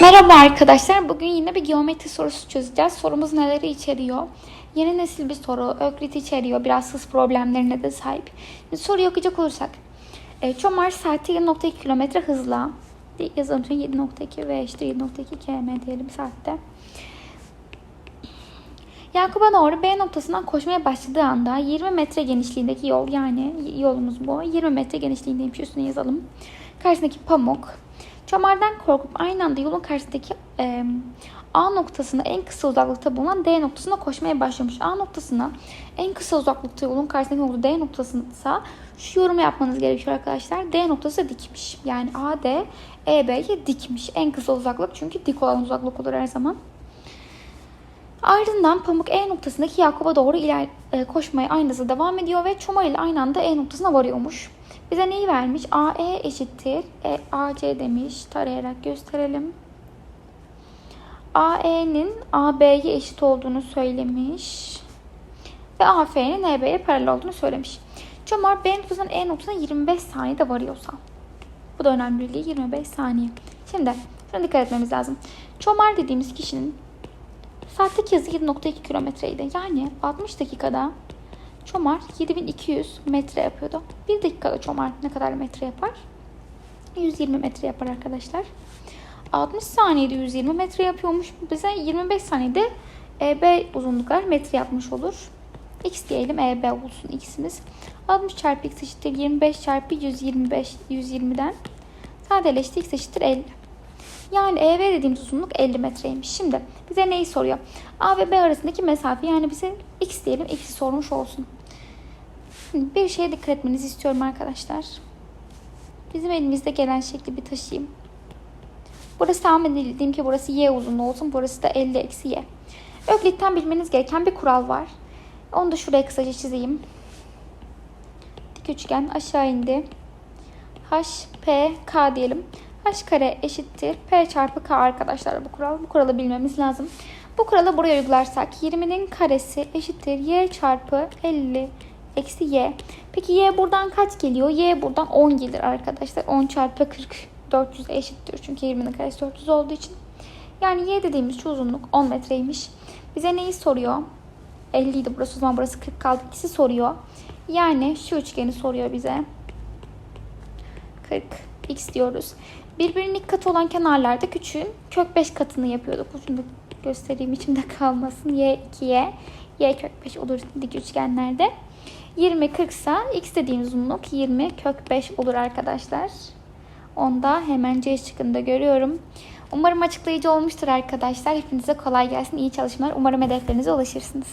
Merhaba arkadaşlar. Bugün yine bir geometri sorusu çözeceğiz. Sorumuz neleri içeriyor? Yeni nesil bir soru. Öklit içeriyor. Biraz hız problemlerine de sahip. Şimdi soruyu okuyacak olursak. E, Çomar saatte 7.2 km hızla yazalım için 7.2 ve işte 7.2 km diyelim saatte. Yakup'a doğru B noktasından koşmaya başladığı anda 20 metre genişliğindeki yol yani yolumuz bu. 20 metre genişliğindeymiş üstüne yazalım. Karşısındaki pamuk. Çomardan korkup aynı anda yolun karşısındaki e, A noktasına en kısa uzaklıkta bulunan D noktasına koşmaya başlamış. A noktasına en kısa uzaklıkta yolun karşısındaki nokta D noktasıysa şu yorumu yapmanız gerekiyor arkadaşlar. D noktası dikmiş. Yani AD EB'ye dikmiş. En kısa uzaklık çünkü dik olan uzaklık olur her zaman. Ardından Pamuk E noktasındaki Yakup'a doğru iler e, koşmaya aynı hızla devam ediyor ve Çoma ile aynı anda E noktasına varıyormuş. Bize neyi vermiş? AE eşittir. E, AC demiş. Tarayarak gösterelim. AE'nin AB'ye eşit olduğunu söylemiş. Ve AF'nin EB'ye paralel olduğunu söylemiş. Çomar B noktasından E noktasına 25 saniyede varıyorsa. Bu da önemli değil. 25 saniye. Şimdi şuna dikkat etmemiz lazım. Çomar dediğimiz kişinin Saatteki hızı 7.2 kilometreydi. Yani 60 dakikada Çomar 7200 metre yapıyordu. 1 dakikada Çomar ne kadar metre yapar? 120 metre yapar arkadaşlar. 60 saniyede 120 metre yapıyormuş. Bize 25 saniyede EB uzunluklar metre yapmış olur. X diyelim EB olsun x'imiz. 60 çarpı x eşittir 25 çarpı 125 120'den sadeleşti x eşittir 50. Yani EV dediğimiz uzunluk 50 metreymiş. Şimdi bize neyi soruyor? A ve B arasındaki mesafe yani bize x diyelim x'i sormuş olsun. Şimdi bir şeye dikkat etmenizi istiyorum arkadaşlar. Bizim elimizde gelen şekli bir taşıyayım. Burası tahmin edildiğim ki burası y uzunluğu olsun. Burası da 50 eksi y. Öklitten bilmeniz gereken bir kural var. Onu da şuraya kısaca çizeyim. Dik üçgen aşağı indi. H, P, K diyelim. H kare eşittir P çarpı K arkadaşlar bu kural. Bu kuralı bilmemiz lazım. Bu kuralı buraya uygularsak 20'nin karesi eşittir Y çarpı 50 eksi Y. Peki Y buradan kaç geliyor? Y buradan 10 gelir arkadaşlar. 10 çarpı 40 400 eşittir. Çünkü 20'nin karesi 400 olduğu için. Yani Y dediğimiz şu uzunluk 10 metreymiş. Bize neyi soruyor? 50 idi burası o burası 40 kaldı. İkisi soruyor. Yani şu üçgeni soruyor bize. 40 x diyoruz. Birbirinin ilk katı olan kenarlarda küçüğün kök 5 katını yapıyorduk. Şunu da göstereyim içimde kalmasın. Y 2'ye y kök 5 olur dik üçgenlerde. 20 40 ise x dediğimiz uzunluk 20 kök 5 olur arkadaşlar. Onda hemen C şıkkında görüyorum. Umarım açıklayıcı olmuştur arkadaşlar. Hepinize kolay gelsin. İyi çalışmalar. Umarım hedeflerinize ulaşırsınız.